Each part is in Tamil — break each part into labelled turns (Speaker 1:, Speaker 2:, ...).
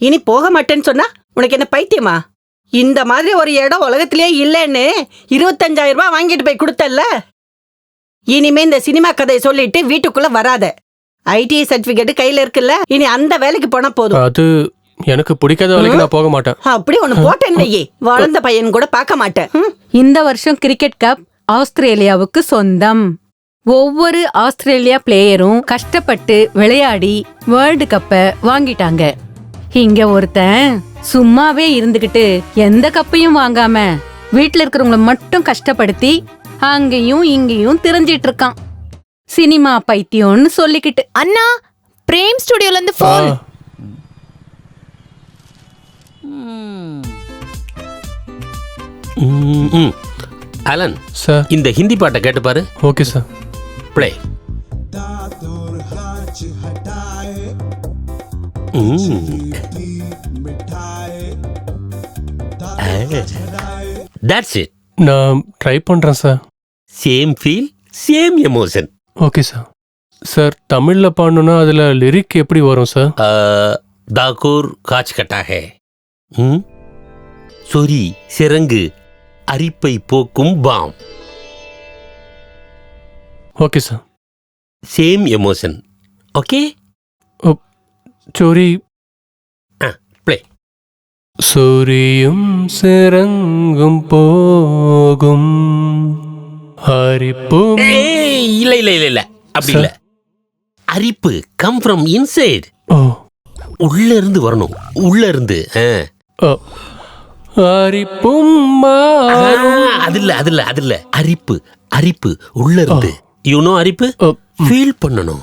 Speaker 1: இனி போக மாட்டேன்னு சொன்னா உனக்கு என்ன பைத்தியமா? இந்த மாதிரி ஒரு இடம் உலகத்திலேயே இல்லைன்னு இருபத்தஞ்சாயிரம் ரூபாய் வாங்கிட்டு போய் கொடுத்தல்ல? இனிமே இந்த சினிமா கதையை சொல்லிட்டு வீட்டுக்குள்ள வராத. ஐடிஐ சர்டிபிகேட் கையில இருக்குல்ல? இனி அந்த வேலைக்கு போனா போதும்.
Speaker 2: அது எனக்கு பிடிக்காத வேலைக்கு நான் போக மாட்டேன்.
Speaker 1: அப்படி ஒண்ணு போட்டேன் வளர்ந்த பையன் கூட பார்க்க மாட்டேன். ம்?
Speaker 3: இந்த வருஷம் கிரிக்கெட் கப் ஆஸ்திரேலியாவுக்கு சொந்தம். ஒவ்வொரு ஆஸ்திரேலியா பிளேயரும் கஷ்டப்பட்டு விளையாடி வேர்ல்டு கப்பை வாங்கிட்டாங்க. இங்க ஒருத்தன் சும்மாவே இருந்துகிட்டு எந்த கப்பையும் வாங்காம வீட்ல இருக்கிறவங்கள மட்டும் கஷ்டப்படுத்தி அங்கேயும் இங்கேயும் திரிஞ்சிட்டு இருக்கான் சினிமா பைத்தியம்னு சொல்லிக்கிட்டு.
Speaker 4: அண்ணா பிரேம் ஸ்டுடியோல இருந்து போன்.
Speaker 5: Alan
Speaker 2: sir.
Speaker 5: இந்த ஹிந்தி பாட்டை கேட்டு பாரு.
Speaker 2: Okay sir.
Speaker 5: Play that's it
Speaker 2: நான் ட்ரை பண்றேன் sir
Speaker 5: same feel same emotion
Speaker 2: okay sir sir தமிழ்ல பாடணும்னா அதுல லிரிக் எப்படி வரும் சார்
Speaker 5: தாக்கூர் காச் கட்டா ஹே ம்? சொறி சிறங்கு அரிப்பை போக்கும் balm.
Speaker 2: Okay sir
Speaker 5: same emotion okay
Speaker 2: sorry
Speaker 5: play
Speaker 2: சூரியும் சிறங்கும் போகும் ஹரிப்பும்
Speaker 5: ஏய் இல்ல இல்ல இல்ல இல்ல அப்படி. இல்ல அரிப்பு கம் ஃப்ரம் இன்சைட்
Speaker 2: ஓ
Speaker 5: உள்ள இருந்து வரணும் உள்ள இருந்து ஆ. ஆ,
Speaker 2: மாறும்
Speaker 5: அது இல்ல அது இல்ல அது இல்ல அரிப்பு அரிப்பு உள்ள இருந்து யூனோ அரிப்பு
Speaker 2: ஓ,
Speaker 5: ஃபீல் பண்ணணும்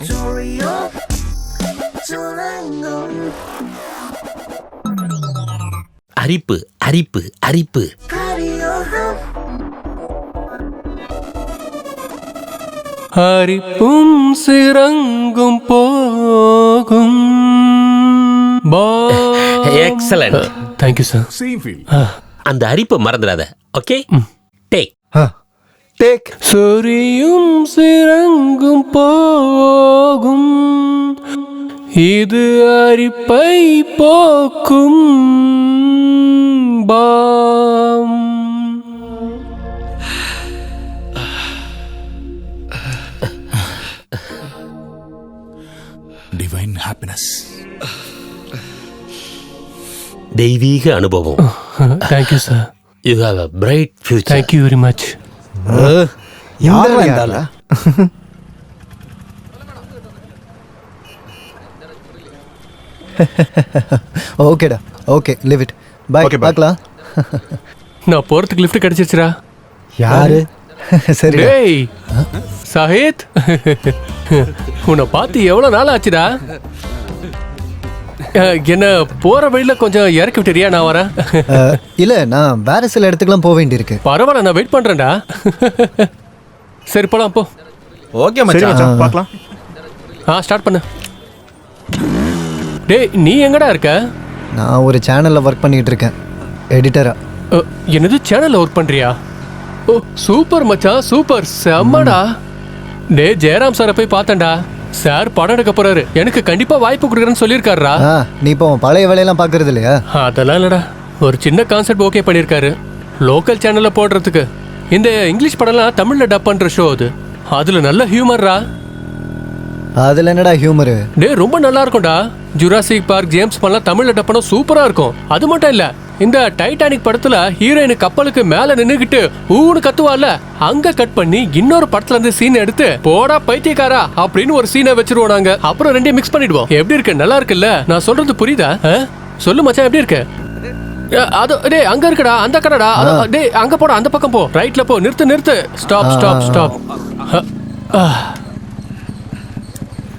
Speaker 5: அரிப்பு அரிப்பு அரிப்பு.
Speaker 2: ஹரிப்பும் சிறங்கும் போகும்.
Speaker 5: Excellent
Speaker 2: thank you sir.
Speaker 5: அந்த அரிப்பை மறந்துடாத ஓகே டேக்
Speaker 6: Take.
Speaker 2: சொரியும் சிறங்கும் போகும். இது அரிப்பை போக்கும். Balm
Speaker 6: Divine happiness.
Speaker 5: தெய்வீக அனுபவம்.
Speaker 2: Thank you sir
Speaker 5: you have a bright future
Speaker 2: thank you very much
Speaker 7: யாரா இருந்தால ஓகேடா okay leave it bye
Speaker 6: Okay, bye.
Speaker 7: பார்க்கலாம்.
Speaker 2: நான் போறதுக்கு லிஃப்ட் கிடைச்சிருச்சுடா.
Speaker 7: யாரு? சரி
Speaker 2: டேய். சாஹித். உன்னை பார்த்து எவ்வளவு நாள் ஆச்சுடா? என்ன போற வழியில கொஞ்சம் இறக்கி விட்டுறியா நான் வரேன்?
Speaker 7: இல்ல நான் வேற சில இடத்துக்குலாம் போக வேண்டியிருக்கு.
Speaker 2: பரவாயில்ல நான் வெயிட் பண்றேன்டா. சரி போலாம் போ.
Speaker 6: ஓகே மச்சான். பார்க்கலாம்.
Speaker 2: ஆ ஸ்டார்ட் பண்ணு. டேய் நீ எங்கடா இருக்க?
Speaker 7: நான் ஒரு சேனல்ல ஒர்க் பண்ணிட்டு இருக்கேன் எடிட்டரா
Speaker 2: அ, என்னது சேனல்ல ஒர்க் பண்றியா? ஓ சூப்பர் மச்சான் சூப்பர் செம்மடா. டேய் ஜெயராம் சாரை போய் பார்த்தேன்டா. சார் படம் எடுக்க போறாரு. எனக்கு கண்டிப்பா வாய்ப்பு கொடுக்குறேன்னு சொல்லியிருக்காருடா.
Speaker 7: ஆ நீ இப்போ உன் பழைய வேலையெல்லாம் பார்க்கறது இல்லையா?
Speaker 2: அதெல்லாம் இல்லடா. ஒரு சின்ன கான்செப்ட் ஓகே பண்ணியிருக்காரு. லோக்கல் சேனல்ல போடுறதுக்கு. இந்த இங்கிலீஷ் படம்லாம் தமிழ்ல டப் பண்ற ஷோ அது. அதுல நல்ல ஹியூமர்ரா
Speaker 7: அதுல என்னடா ஹியூமரு
Speaker 2: டேய் ரொம்ப நல்லா இருக்கும்டா. ஜுராசிக் பார்க் ஜேம்ஸ் பண்ணலாம் தமிழ்ல டப் பண்ணா சூப்பரா இருக்கும். அது மட்டும் இல்ல இந்த டைட்டானிக் படத்துல ஹீரோயின் கப்பலுக்கு மேல நின்னுகிட்டு ஊன்னு கத்துவால அங்க கட் பண்ணி இன்னொரு படத்துல இருந்து சீன் எடுத்து போடா பைத்தியக்காரா அப்படின்னு ஒரு சீனை வச்சிருவோம் நாங்க. அப்புறம் ரெண்டையும் மிக்ஸ் பண்ணிடுவோம். எப்படி இருக்கு? நல்லா இருக்குல்ல? நான் சொல்றது புரியுதா? சொல்லு மச்சான் எப்படி இருக்கு? அது டேய் அங்க இருக்குடா அந்த கடைடா. டேய் அங்க போடா அந்த பக்கம் போ. ரைட்ல போ. நிறுத்து நிறுத்து. ஸ்டாப் ஸ்டாப் ஸ்டாப்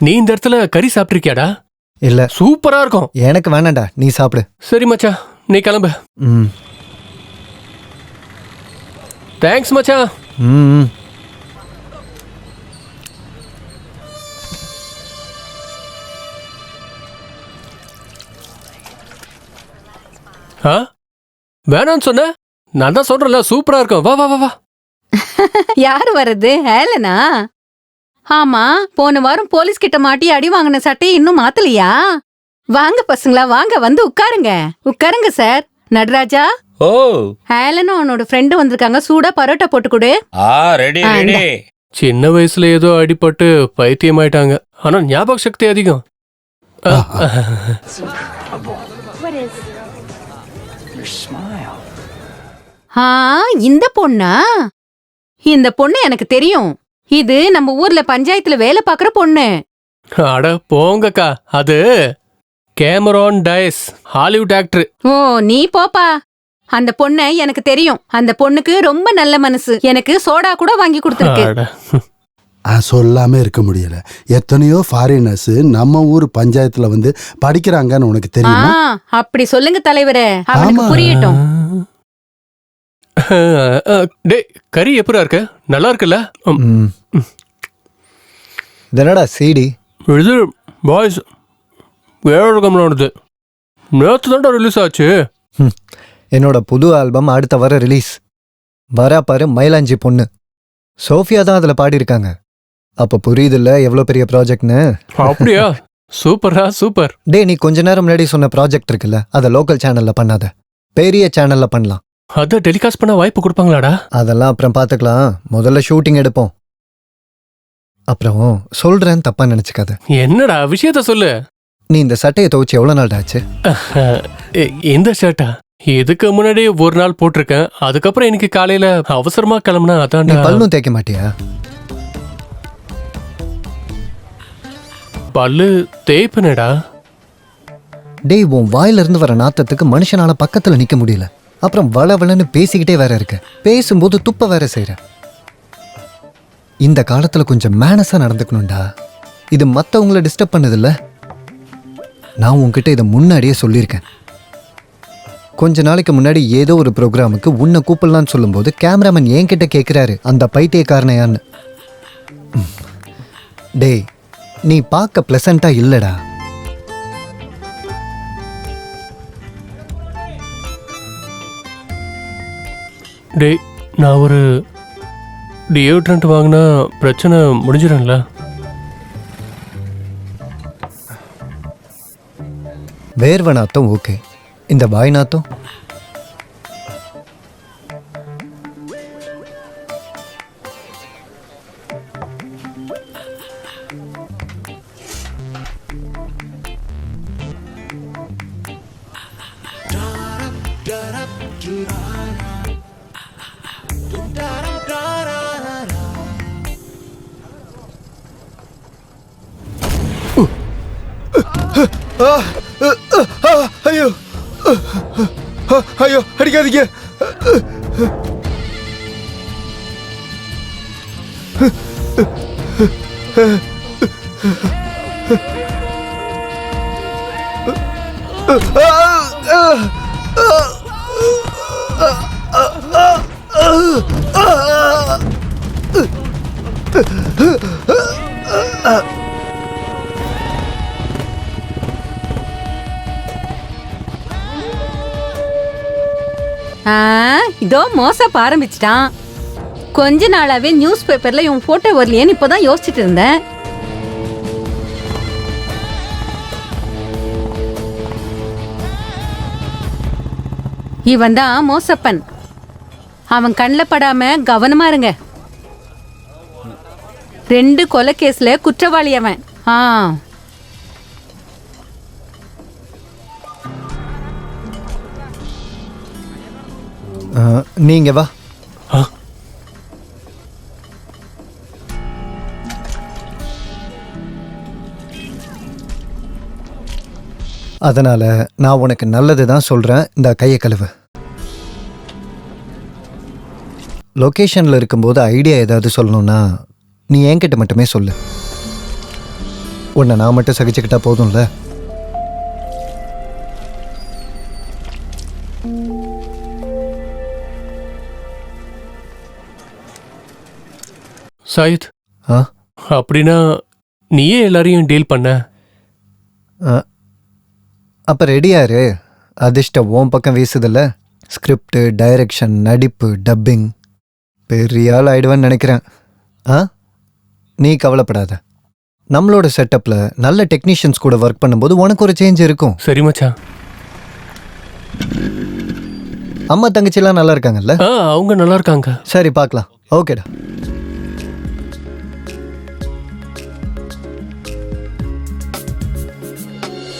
Speaker 2: நீ இந்த இடத்துல கறி சாப்பிட்டிருக்கியாடா?
Speaker 7: இல்ல.
Speaker 2: சூப்பரா இருக்கும்.
Speaker 7: எனக்கு வேணாம்டா. நீ சாப்பிடு.
Speaker 2: சரி மச்சான் நீ கிளம்பு.
Speaker 7: ம்.
Speaker 2: தேங்க்ஸ் மச்சான்
Speaker 7: ம் ம்.
Speaker 2: ஆ? வேணான்னு சொன்ன? நான் தான் சொல்றேன்ல சூப்பரா இருக்கும். வா வா வா வா.
Speaker 3: யார் வர்றது? ஹேலனா? ஆமா போன வாரம் போலீஸ் கிட்ட மாட்டி அடி வாங்கின சட்டையை இன்னும் மாத்தலையா? வாங்க பசங்களா வாங்க வந்து உட்காருங்க. உட்காருங்க சார். நடராஜா?
Speaker 5: ஓ.
Speaker 3: ஹேலனும் அவனோட ஃப்ரெண்டு வந்திருக்காங்க. சூடா பரோட்டா போட்டு கொடு.
Speaker 5: ஆ ரெடி ரெடி
Speaker 2: சின்ன வயசுல ஏதோ அடிபட்டு பைத்தியமாயிட்டாங்க. ஆனா ஞாபக சக்தி அதிகம்.
Speaker 3: ஆ இந்த பொண்ணா? இந்த பொண்ணு எனக்கு தெரியும். இது நம்ம ஊர்ல பஞ்சாயத்துல வேலை பாக்குற பொண்ணு.
Speaker 2: அட போங்கக்கா அது கேமரான் டயஸ் ஹாலிவுட் ஆக்டர்.
Speaker 3: ஓ நீ போப்பா. அந்த பொண்ணை எனக்கு தெரியும். அந்த பொண்ணுக்கு ரொம்ப நல்ல மனசு. எனக்கு சோடா கூட வாங்கி கொடுத்துருக்கு.
Speaker 2: அட.
Speaker 8: ஆ, சொல்லாம இருக்க முடியல. எத்தனையோ ஃபாரினர்ஸ் நம்ம ஊர் பஞ்சாயத்துல வந்து படிக்கிறாங்கன்னு உனக்கு
Speaker 3: ஆ
Speaker 8: தெரியுமா
Speaker 3: அப்படி சொல்லுங்க தலைவரே. அவனுக்கு
Speaker 8: ஆமா.
Speaker 3: புரியட்டும்.
Speaker 2: டேய் கறி எப்படா இருக்கு? நல்லா இருக்குல்ல?
Speaker 7: இதனடா சிடி?
Speaker 2: இது பாய்ஸ் ஏழு கமலானது நேற்று தான்டா ரிலீஸ் ஆச்சு.
Speaker 7: என்னோட புது ஆல்பம் அடுத்த வர ரிலீஸ் வரா பாரு மயிலாஞ்சி பொண்ணு. சோஃபியா தான் அதில் பாடியிருக்காங்க. அப்போ புரியுதுல்ல எவ்வளோ பெரிய ப்ராஜெக்ட்னு?
Speaker 2: அப்படியா? சூப்பரா சூப்பர்.
Speaker 7: டே நீ கொஞ்ச நேரம் முன்னாடி சொன்ன ப்ராஜெக்ட் இருக்குல்ல அதை லோக்கல் சேனலில் பண்ணாத. பெரிய சேனலில் பண்ணலாம்.
Speaker 2: அதை டெலிகாஸ்ட் பண்ண வாய்ப்பு கொடுப்பாங்களாடா?
Speaker 7: அதெல்லாம் அப்புறம் பார்த்துக்கலாம் முதல்ல ஷூட்டிங் எடுப்போம். அப்புறம் சொல்கிறேன் தப்பாக நினச்சிக்காத.
Speaker 2: என்னடா விஷயத்த சொல்லு.
Speaker 7: நீ இந்த சட்டையை துவைச்சு எவ்வளோ நாள் ஆச்சு?
Speaker 2: இ- இந்த ஷர்ட்டா இதுக்கு முன்னாடி ஒரு நாள் போட்டிருக்கேன். அதுக்கப்புறம் இன்னைக்கு காலையில அவசரமா கிளம்புனா
Speaker 7: நீ
Speaker 2: அதான்டா
Speaker 7: பல்லும் தேய்க்க மாட்டியா?
Speaker 2: பல்லு தேய்ப்பனடா.
Speaker 7: டேய் உன் வாயிலிருந்து வர நாத்தத்துக்கு மனுஷனால பக்கத்துல நிக்க முடியல. அப்புறம் வளவளன்னு பேசிக்கிட்டே வேற இருக்க. பேசும்போது துப்ப வேற செய்கிற இந்த காலத்தில் கொஞ்சம் மேனஸாக நடந்துக்கணும்டா. இது மற்றவங்கள டிஸ்டர்ப் பண்ணதில்ல. நான் உங்ககிட்ட இதை முன்னாடியே சொல்லியிருக்கேன். கொஞ்ச நாளைக்கு முன்னாடி ஏதோ ஒரு ப்ரோக்ராமுக்கு உன்னை கூப்பிடலான்னு சொல்லும்போது கேமராமேன் என்கிட்ட கேட்குறாரு அந்த பைத்தியக்காரனையான்னு. ம். டேய் நீ பார்க்க ப்ளசண்ட்டாக இல்லைடா.
Speaker 2: டேய் நான் ஒரு டியோட்ரண்ட் வாங்கினா பிரச்சனை முடிஞ்சிடும்ல.
Speaker 7: வேர்வை நாத்தம் ஓகே. இந்த வாய் நாத்தம்
Speaker 6: അയ്യോ അയ്യോ അടിക്കാതിരിക്ക
Speaker 3: ആ இதோ மோசப்ப ஆரம்பிச்சிட்டான் கொஞ்ச நாளாவே நியூஸ் பேப்பர்ல இவன் போட்டோ வரலையேன்னு இப்போதான் யோசிச்சுட்டு இருந்தேன். இவன் தான் மோசப்பன். அவன் கண்ணில் படாம கவனமா இருங்க. ரெண்டு கொலை கேஸ்ல குற்றவாளி அவன். ஆ.
Speaker 7: நீங்க வா. அதனால நான் உனக்கு நல்லது தான் சொல்றேன். இந்த கையை கழுவு. லொக்கேஷன்ல இருக்கும்போது ஐடியா ஏதாவது சொல்லணும்னா நீ என்கிட்ட மட்டுமே சொல்லு. உன்னை நான் மட்டும் சகிச்சுக்கிட்டா போதும்ல?
Speaker 2: சாயித்.
Speaker 7: ஆ?
Speaker 2: அப்படின்னா நீயே எல்லாரையும் டீல் பண்ண.
Speaker 7: அப்போ ரெடியாரு அதிர்ஷ்டம் உன் பக்கம் வீசுதில்ல? ஸ்கிரிப்ட் டைரக்ஷன் நடிப்பு டப்பிங் பெரிய ஆள் ஆயிடுவேன்னு நினைக்கிறேன். ஆ? நீ கவலைப்படாத. நம்மளோட செட்டப்ல நல்ல டெக்னீஷியன்ஸ் கூட ஒர்க் பண்ணும்போது உனக்கு ஒரு சேஞ்ச் இருக்கும்.
Speaker 2: சரி மச்சான்.
Speaker 7: அம்மா தங்கச்சிலாம் நல்லா இருக்காங்கல்ல?
Speaker 2: ஆ அவங்க நல்லா இருக்காங்க.
Speaker 7: சரி பார்க்கலாம். ஓகேடா.